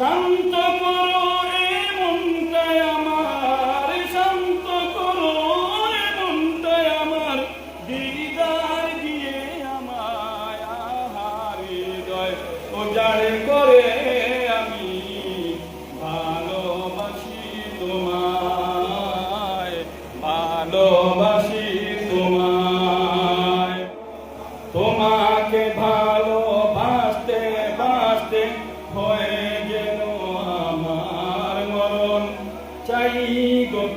শান্ত করো শান্ত করো আমার। দিয়ে হৃদয় করে আমি ভালোবাসি তোমায় ভালোবাসি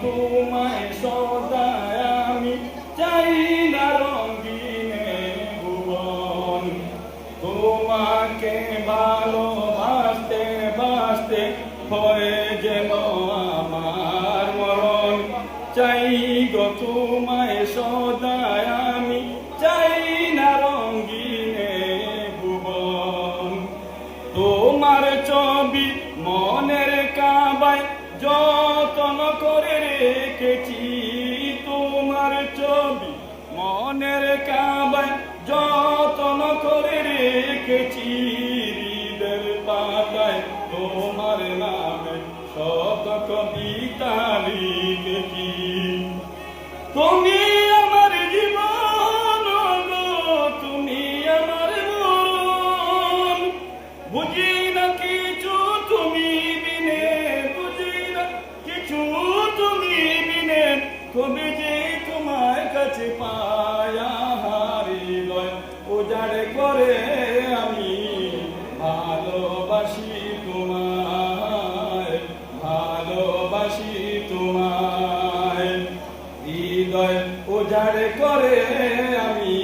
তোমায় সদায় আমি চাই না রঙিনে ভুবন তোমাকে ভালোবাসতে বাসতে হয়ে গেল আমার মরণ চাই গো সদায় আমি চাই না রঙ্গিনে ভুবন। তোমার ছবি মনের কাবায় যতন করে রেখেছি তোমার ছবি। মনের কাবায় যতন করে রেখেছি হৃদের পাতায় তোমার নামে শত কবিতা লিখেছি। তুমি আমার জীবন তুমি আমার মরণ। বুঝি কাছে পায়া হারি লয় করে আমি ভালোবাসি তোমায় ভালোবাসি তোমায়। হৃদয় উজাড়ে করে আমি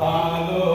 ভালো